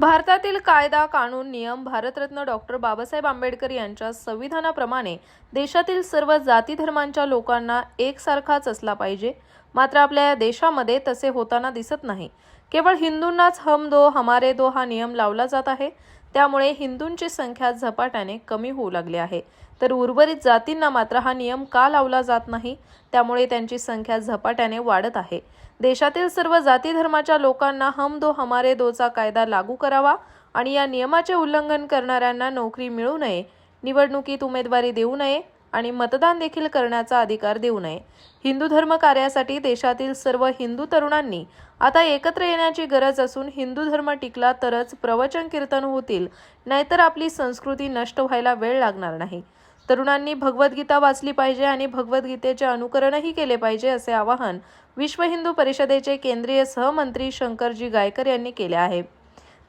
भारतातील कायदा कानून नियम भारतरत्न डॉक्टर बाबासाहेब आंबेडकर यांच्या संविधानाप्रमाणे देशातील सर्व जाती धर्मांच्या लोकांना एकसारखाच असला पाहिजे. मात्र आपल्या या देशामध्ये तसे होताना दिसत नाही. केवळ हिंदूंनाच हम दो हमारे दो हा नियम लावला जात आहे. त्यामुळे हिंदूंची संख्या झपाट्याने कमी होऊ लागली आहे. तर उर्वरित जातींना मात्र हा नियम का लावला जात नाही? त्यामुळे त्यांची संख्या झपाट्याने वाढत आहे. देशातील सर्व जाती धर्माच्या लोकांना हम दो हमारे दोचा कायदा लागू करावा आणि या नियमाचे उल्लंघन करणाऱ्यांना नोकरी मिळू नये निवडणुकीत उमेदवारी देऊ नये आणि मतदान देखील करण्याचा अधिकार देऊ नये. हिंदू धर्म कार्यासाठी देशातील सर्व हिंदू तरुणांनी आता एकत्र येण्याची गरज असून हिंदू धर्म टिकला तरच प्रवचन कीर्तन होतील नाहीतर आपली संस्कृती नष्ट व्हायला वेळ लागणार नाही. तरुणांनी भगवद्गीता वाचली पाहिजे आणि भगवद्गीतेचे अनुकरणही केले पाहिजे असे आवाहन विश्व हिंदू परिषदेचे केंद्रीय सहमंत्री शंकरजी गायकर यांनी केले आहे.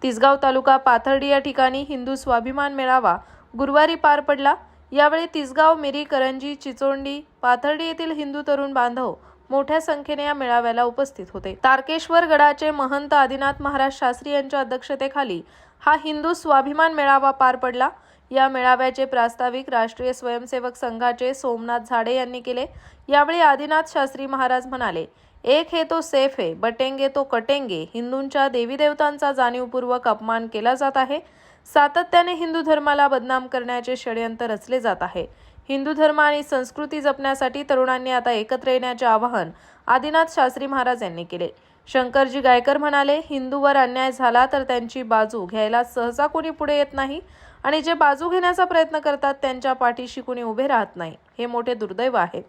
तिसगाव तालुका पाथर्डी या ठिकाणी हिंदू स्वाभिमान मेळावा गुरुवारी पार पडला. यावेळी तिसगाव मिरी करंजी चिचोंडी पाथर्डी येथील हिंदू तरुण बांधव मोठ्या संख्येने या मेळाव्याला उपस्थित होते. तारकेश्वर गडाचे महंत आदिनाथ महाराज शास्त्री यांच्या अध्यक्षतेखाली हा हिंदू स्वाभिमान मेळावा पार पडला. या मेळाव्याचे प्रास्ताविक राष्ट्रीय स्वयंसेवक संघाचे सोमनाथ झाडे यांनी केले. यावेळी आदिनाथ शास्त्री महाराज म्हणाले एक हे तो सेफ आहे बटेंगे तो कटेंगे. हिंदूंच्या देवीदेवतांचा जाणीवपूर्वक अपमान केला जात आहे. सातत्याने हिंदू धर्माला बदनाम करण्याचे षडयंत्र रचले जात आहे. हिंदू धर्म आणि संस्कृती जपण्यासाठी तरुणांनी आता एकत्र येण्याचे आवाहन आदिनाथ शास्त्री महाराज यांनी केले. शंकरजी गायकर म्हणाले हिंदूवर अन्याय झाला तर त्यांची बाजू घ्यायला सहसा कोणी पुढे येत नाही. आणि जे बाजू घेण्याचा प्रयत्न करतात त्यांच्या पाठीशी कुणी उभे राहत नाही. हे मोठे दुर्दैव आहे.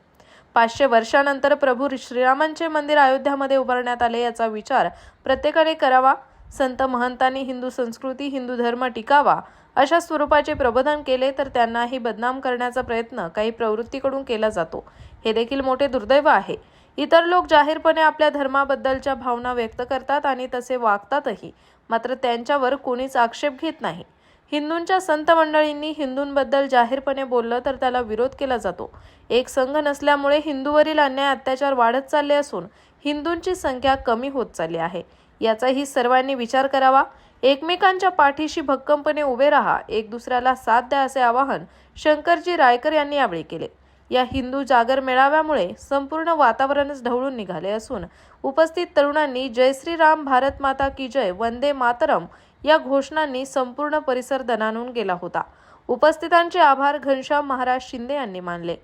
पाचशे वर्षानंतर प्रभू श्रीरामांचे मंदिर अयोध्यामध्ये उभारण्यात आले याचा विचार प्रत्येकाने करावा. संत महंतांनी हिंदू संस्कृती हिंदू धर्म टिकावा अशा स्वरूपाचे प्रबोधन केले तर त्यांनाही बदनाम करण्याचा प्रयत्न काही प्रवृत्तीकडून केला जातो. हे देखील मोठे दुर्दैव आहे. इतर लोक जाहीरपणे आपल्या धर्माबद्दलच्या भावना व्यक्त करतात आणि तसे वागतातही. मात्र त्यांच्यावर कोणीच आक्षेप घेत नाही. हिंदूंच्या संत मंडळींनी हिंदूंबद्दल जाहीरपणे बोललं तर त्याला विरोध केला जातो. एक संघ नसल्यामुळे हिंदूवरील अन्याय अत्याचार वाढत चालले असून हिंदूंची संख्या कमी होत चालली आहे. याचाही सर्वांनी विचार करावा. एकमेकांच्या पाठीशी भक्कमपणे उभे राहा. एक दुसऱ्याला साथ द्या असे आवाहन शंकरजी रायकर यांनी यावेळी केले. या हिंदू जागर मेळाव्यामुळे संपूर्ण वातावरणच ढवळून निघाले असून उपस्थित तरुणांनी जय श्रीराम भारत माता की जय वंदे मातरम या घोषणांनी संपूर्ण परिसर दणानून गेला होता. उपस्थितांचे आभार घनश्याम महाराज शिंदे यांनी मानले.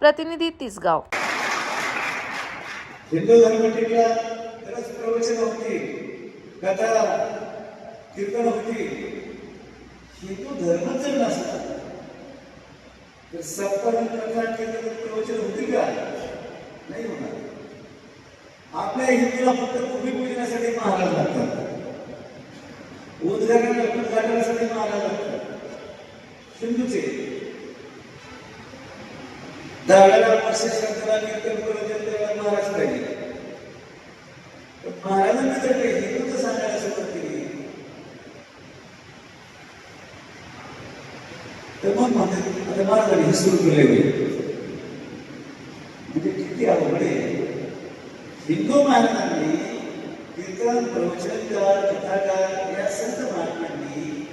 प्रतिनिधी तिसगाव. हिंदू धर्म प्रवचन होती. कथा कीर्तन होती. हिंदू धर्मच तर कथा कीर्तन प्रवचन का? नाही होणार. आपल्या हिंदूला फक्त भूमिपूजनासाठी महाराज लागतात. उद्घाटन उद्घाटनासाठी महाराज लागतात सिंधूचे. दहाव्याला वर्ष श्रद्धाला कीर्तन प्रवचन करायला महाराज पाहिजे महाराजांनी जर काही हिंदूचं सांगायला सुरुवात केली. तर मग म्हणतात आता महाराजांनी हे सुरू केले होईल किती अवघड आहे हिंदू महाराजांनी कीर्तन प्रवचनकार कथाकार या संत महात्म्यांनी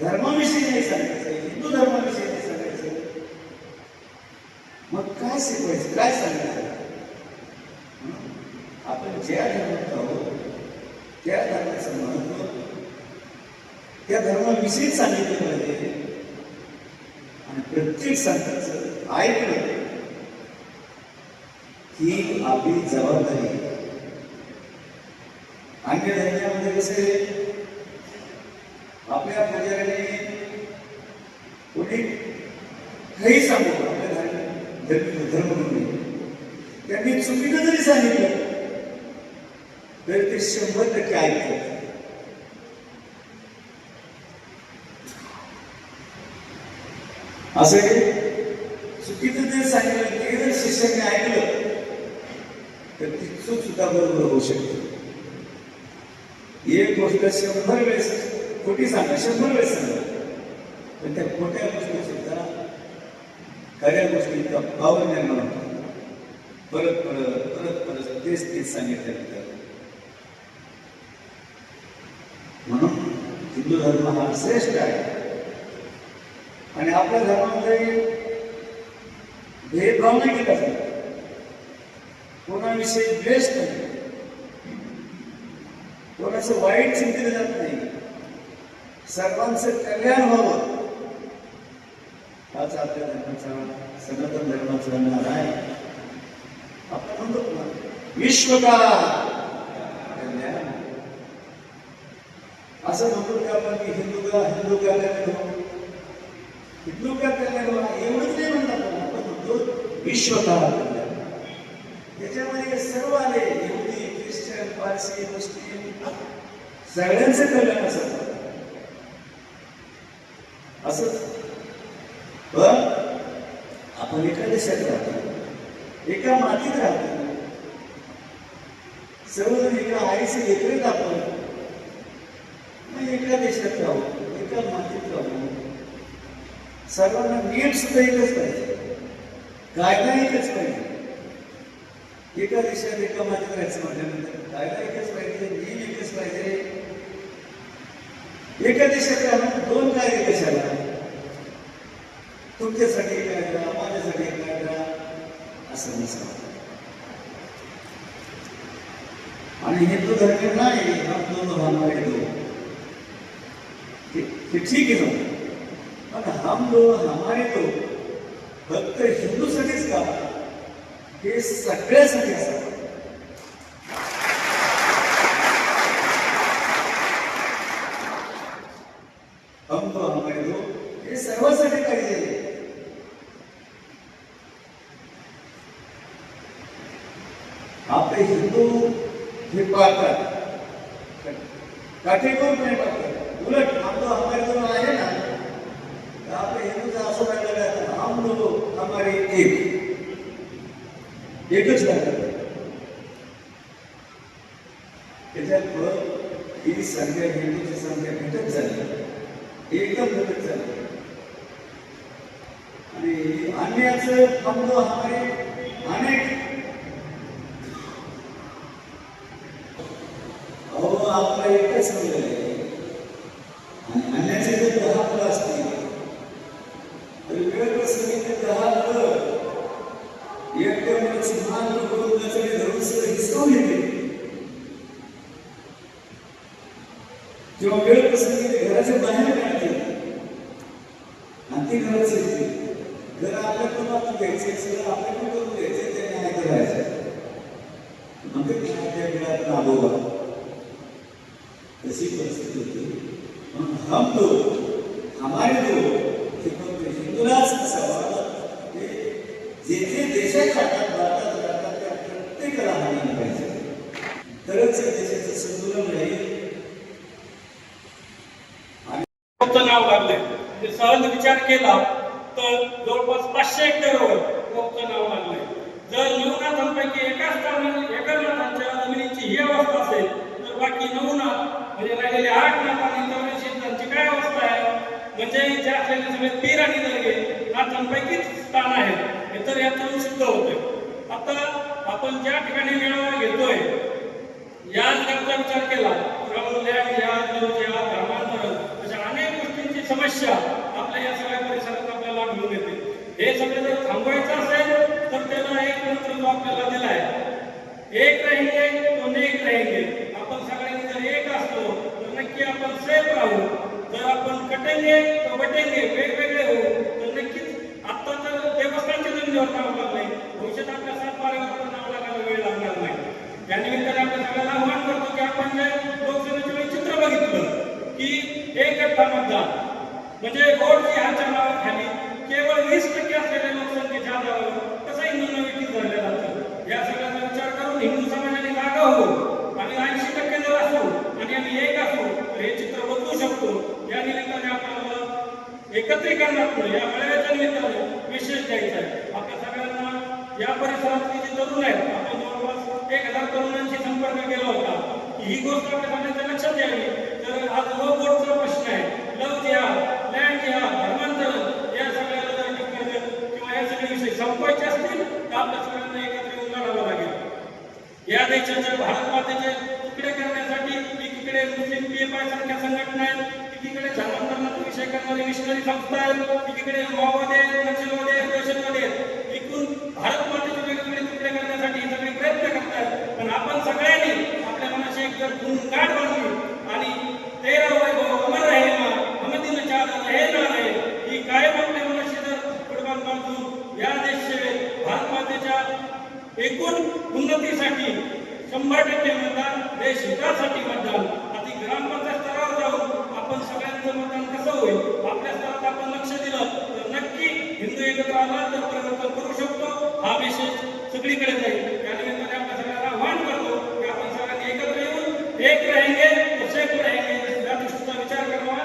धर्माविषयी नाही सांगायचं हिंदू धर्माविषयी नाही सांगायचं मग काय काय सांगायचं आपण ज्या धर्मात आहोत त्या धर्माचं महत्त्व त्या धर्माविषयी सांगितलं पाहिजे आणि प्रत्येक संतांचं ऐकलं ही। आपली जबाबदारी आहे. अन्य धर्मामध्ये कसे आपल्या पुजाऱ्याने कोणी काही सांगू आपल्या धर्म धर्म त्यांनी चुकीचं जरी सांगितलं तर ते शंभर टक्के ऐकतात. असं हे चुकीचं जरी सांगितलं ते जर शिष्याने ऐकलं तर तिचं सुद्धा बरोबर होऊ शकते. एक गोष्ट शंभर वेळेस खोटी सांगा शंभर वेळेस सांगा. पण त्या खोट्या गोष्टी सुद्धा खऱ्या गोष्टींचा भाव निर्माण होतो परत परत परत परत तेच तेच सांगितलं म्हणून हिंदू धर्म हा श्रेष्ठ आहे. आणि आपल्या धर्मामध्ये भेदभाव नाही केला जात. कोणाविषयी द्वेष नाही. कोणाचं वाईट चिंतित जात नाही. सर्वांचं कल्याण व्हावं हाच आपल्या धर्माचा सनातन धर्माचा नार आहे आपण म्हणतो ना, विश्व का कल्याण असं म्हणून की आपण की हिंदू का हिंदू का कल्याण हिंदू का कल्याण एवढंच नाही म्हणतात आपण आपण म्हणतो विश्व का कल्याण त्याच्यामध्ये सर्व आले हिंदी ख्रिश्चन पारसी मुस्लिम सगळ्यांचं कल्याण असं असंच पण आपण एका देशात राहतो. एका मातीत राहतो. सर्वजण एका आईचे एकरेत आपण. मग एका देशात राहू एका मातीत राहू. सर्वांना नीट सुद्धा एकच पाहिजे. कायदा एकच पाहिजे. एका देशात एका मातीत राहायचं म्हटल्यानंतर कायदा एकच पाहिजे नियम एकच पाहिजे. एका देशात राहून दोन कायदे कशाला? तुमच्यासाठी एक कायदा माझ्यासाठी एक कायदा असं नसतं. आणि हिंदू धर्म नाही हम दोन हमारे दो ते. ठीक आहे पण हम दोन हमारे दो फक्त हिंदूसाठीच का? हे सगळ्यासाठी असतात. हम तो हमारे दो हे सर्वांसाठी पाहिजे. आपले हिंदू हे पाळतात काटेकोरपणे पाळतात उलट हम हमारे जो आहे ना? तर आपल्या हिंदूचं असं म्हटलं जातं हम दो हमारे एक. एकच राहतात त्याच्यामुळं ही संख्या हिंदूची संख्या घटत झाली एकदम घटत झाली आणि अन्याचं हम दो हमारे अनेक अहो आपलं एकच मुलं आहे आणि अन्याचे जर दहा मुलं असतील तर वेळ प्रसंगी ते दहा मुलं एकदम मान करून त्याच्याकडे धरून सगळं हिसकावून येते किंवा वेळ प्रसंगी ते घराच्या बाहेर काढते आणि ते घरात येते घर आपल्याकडून आपण घ्यायचे सगळं आपल्याकडून करून घ्यायचे ते न्याय करायचं. मग ते न्यायाच्या वेळात राबवा तशी परिस्थिती होती. म्हणून हम दो हमारे दो हे फक्त हिंदूलाच असावा ते जेथे देशात राहतात भारतात राहतात त्या प्रत्येकाला हानी पाहिजे तरच या देशाचं संतुलन राहील. कोकचं नाव म्हणजे सहज विचार केला तर जवळपास पाचशे हेक्टरवर कोकचं नाव लागलंय. जर नऊ एकाच नाथांनी एका नाथांच्या जमिनीची ही अवस्था असेल तर बाकी नऊ नाथ म्हणजे राहिलेले आठ नाथांनी त्यांची काय अवस्था आहे? म्हणजे ज्या असलेले सगळे पीर आणि दर्गे नाथांपैकीच स्थान आहे. हे तर यातून सिद्ध होते आता आपण ज्या ठिकाणी मेळावा घेतोय या जगाचा विचार केला. प्रबोधन या धर्मांतरण अशा अनेक गोष्टींची समस्या आपल्या या सगळ्या परिसरात आपल्याला आढळून येते हे सगळं जर थांबवायचं असेल तर त्याला एक मंत्र जो आपल्याला दिलाय. एक राहिले तो नेक रहेंगे आपण सगळ्यांनी जर एक असलो तर नक्की आपण सेफ राहू. जर आपण कटेंगे तो बटेंगे वेगवेगळे होऊ तर नक्कीच आता तर देवस्थानच्या जमिनीवर नाव नाही. भविष्यात आपल्या सात पण नाव लागायला वेळ लागणार नाही. या निमित्ताने आपण सगळ्यांना आव्हान करतो की आपण जे लोकसभेचे वेळी चित्र बघितलं की एक गठ्ठा मतदान म्हणजे रोडची ह्याच्या नावाखाली केवळ वीस टक्के असलेल्या लोकसंख्येच्या आधारावर कसा हिंदूंना विकत झालेला असतो या सगळ्याचा विचार करून हिंदू समाजाने जागा हो आणि ऐंशी टक्के जर असो आणि आम्ही एक असो तर हे चित्र बदलू शकतो. या निमित्ताने आपल्याला एकत्रीकरण एकत्रीकरणातून या मेळाव्याच्या निमित्ताने विशेष द्यायचा आहे. आपल्या सगळ्यांना या परिसरातले जे तरुण आहेत आपण जवळपास एक हजार तरुणांशी संपर्क केला होता. ही गोष्ट आपल्या सगळ्यांच्या लक्षात यावी. तर आज लव बोर्डचा प्रश्न आहे. लव द्या लँड जिहाद धर्मांतरण या सगळ्याला जर टक्कर किंवा या सगळे विषय संपवायचे असतील तर एकत्र येऊन लढावं लागेल. या देशाचे भारत मातेचे तुकडे करण्यासाठी एकीकडे मुस्लिम पी एफ आय सारख्या संघटना आहेत एकीकडे धर्मांतरणाचा विषय करणारे मिशनरी संस्था आहेत एकीकडे माओवादी आहेत नक्षलवादी आहेत दहशतवादी आहेत. एकूण भारत मातेचे वेगवेगळे तुकडे करण्यासाठी हे सगळे प्रयत्न करतात पण आपण सगळ्यांनी आपल्या मनाशी एक जर गाठ बांधली आणि तेरा वैभव अमर रहे मा हमदिन चादर रहे ना रहे ही कायम आपल्या मनाशी जर कुटुंबात बांधून या देशसेवे भारत मातेच्या एकूण उन्नतीसाठी शंभर टक्के मतदान देश हितासाठी मतदान. आधी ग्रामपंचायत स्तरावर जाऊन आपण सगळ्यांचं मतदान कसं होईल आपल्या स्तरात आपण लक्ष दिलं तर नक्की हिंदू एकत्र आला तर परिवर्तन करू शकतो. हा विशेष सगळीकडे जाईल. त्यानिमित्ताने आपण सगळ्यांना आव्हान करतो की आपण सगळ्यांनी एकत्र येऊन एक रहेंगे तो शेख या दृष्टीचा विचार करावा.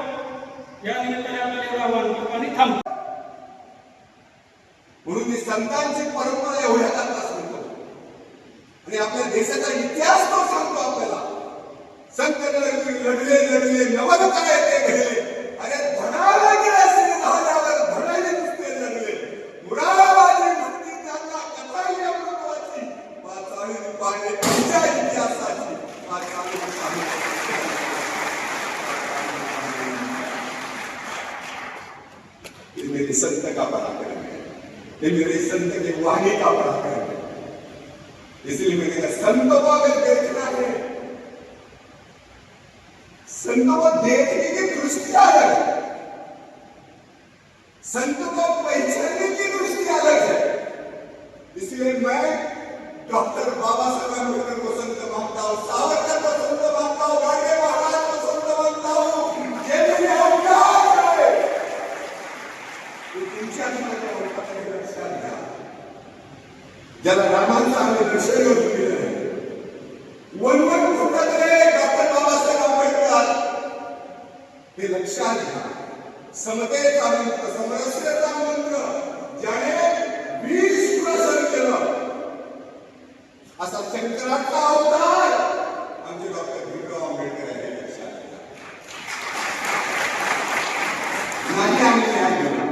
या निमित्ताने आपल्याला एवढं आव्हान करतो आणि थांबतो. म्हणून संतांची परंपरा एवढ्या आपल्या देशाचा इतिहास तो सांगतो आपल्याला संत लढले लढले नवन काय घडले अरे धडाला गेला धडाले नुसते लढले त्यांना पाडे तुमच्या इतिहासाची मेरे संत का पराक्रम है ये मेरे संत के वाणी का पराक्रम है इसलिए मैंने कहा, संत को अगर देखना है। संतों को देखने की दृष्टि अलग है। संत को पहचानने की दृष्टि अलग है। इसलिए मैं डॉक्टर बाबा साहब आंबेडकर को संत मानता हूँ ज्याला रामांचं आम्ही विषय घेऊन आहे. वनवन कुठंतरी डॉक्टर बाबासाहेब आंबेडकर हे लक्षात घ्या. समतेचा मंत्र समरस्यता मंत्र ज्याने वीस प्रसन्न केलं असा शंकराचा अवतार आमचे डॉक्टर भीमराव आंबेडकर आहे हे लक्षात घ्या नाही आम्ही काय केलं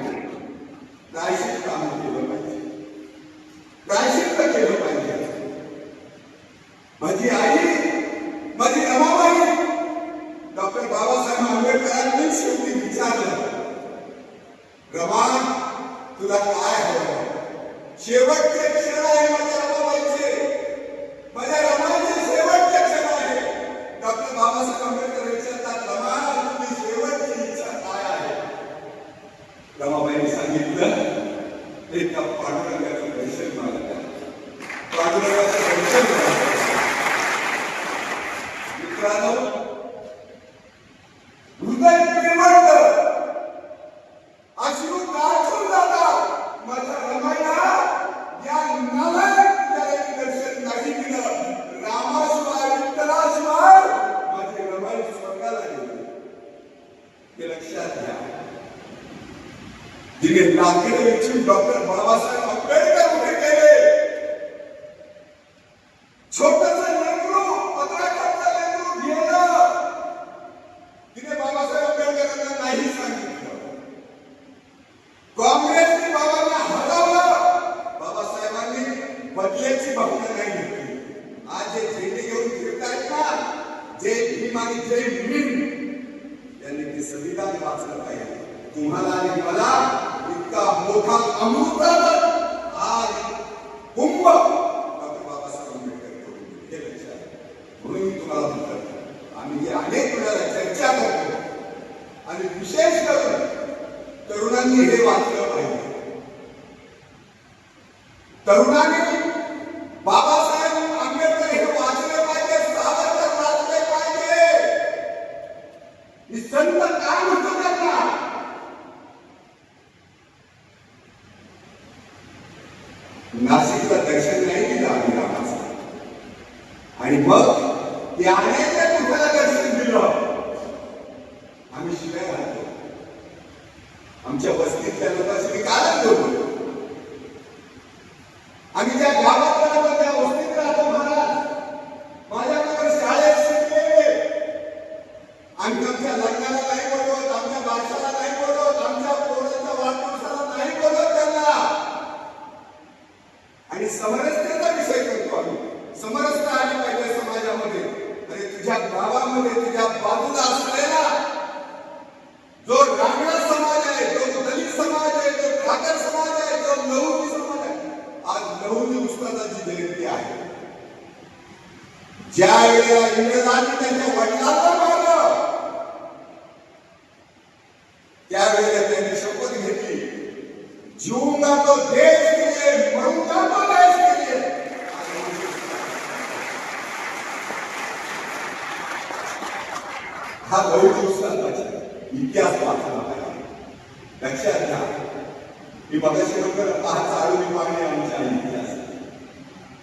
प्रायश्चित्त आम्ही केलं पाहिजे प्रायश्चित्त केलं पाहिजे माझी आई माझी रमाबाई डॉक्टर बाबासाहेब आंबेडकरांनी शेवटी विचारलं रमा तुला काय हवं शेवटचे क्षण आहे माझ्या रमाबाईचे माझ्या रमाचे शेवटचे क्षण आहे डॉक्टर बाबासाहेब आंबेडकर विचारतात रमा तुझी शेवटची इच्छा काय आहे रमाबाईंनी सांगितलं एका पांडुरंगाचं दर्शन मागत पांडुरंगाचं दर्शन मागत मित्रांनो हृदय पिळवळलं अश्रू गाठून जातात माझ्या रमाया या नालायक त्याला दर्शन नाही दिलं रामाशिवाय विठ्ठलाशिवाय माझे रमाई स्वर्गाला गेले हे लक्षात घ्या. जिने लाकडे वेचून डॉक्टर बाबासाहेब आंबेडकर उभे केले. छोटस लेकरू पत्रकारचं लेकरू घेणं. तिने बाबासाहेब आंबेडकरांना नाही सांगितलं. काँग्रेसने बाबांना हरवलं. बाबासाहेबांनी बदल्याची भावना नाही घेतली. आज जे झेंडे घेऊन फिरतायत ना? जे भीम आणि जय भीम त्यांनी संविधान वाचलं पाहिजे तुम्हाला आणि मला इतका मोठा अमृत आज कुंभ डॉक्टर बाबासाहेब आंबेडकर करून दिले. हे लक्षात घ्या. म्हणून मी तुम्हाला म्हणतो आम्ही जे अनेक वेळेला चर्चा करतो आणि विशेष करून तरुणांनी हे वाचलं पाहिजे तरुणांनी बाबासाहेब आंबेडकर हे वाचले पाहिजे सावरकर वाचले पाहिजे मी संत काय म्हणतो त्यांना नाशिकला दर्शन नाही दिलं आम्ही रामाचं आणि मग त्याने त्या कुठाला दर्शन दिलं आम्ही शिवाय राहतो आमच्या वस्तीतल्या लोकांशी मी काय बोलतो आम्ही ज्या गावात राहतो त्या वस्तीत राहतो महाराज माझ्याबरोबर शाळेत शिकले आम्ही आमच्या लग्नाला नाही बोलवत आमच्या बारशाला नाही बोलवत आमच्या पोराच्या वाढदिवसाला नाही बोलवत त्यांना आणि समरसतेचा विषय करतो आम्ही समरसता आली पाहिजे समाजामध्ये आणि तुझ्या गावामध्ये तुझ्या बाजूला असलेला ज्या वेळेला इंग्रजांनी त्यांच्या वडिलांना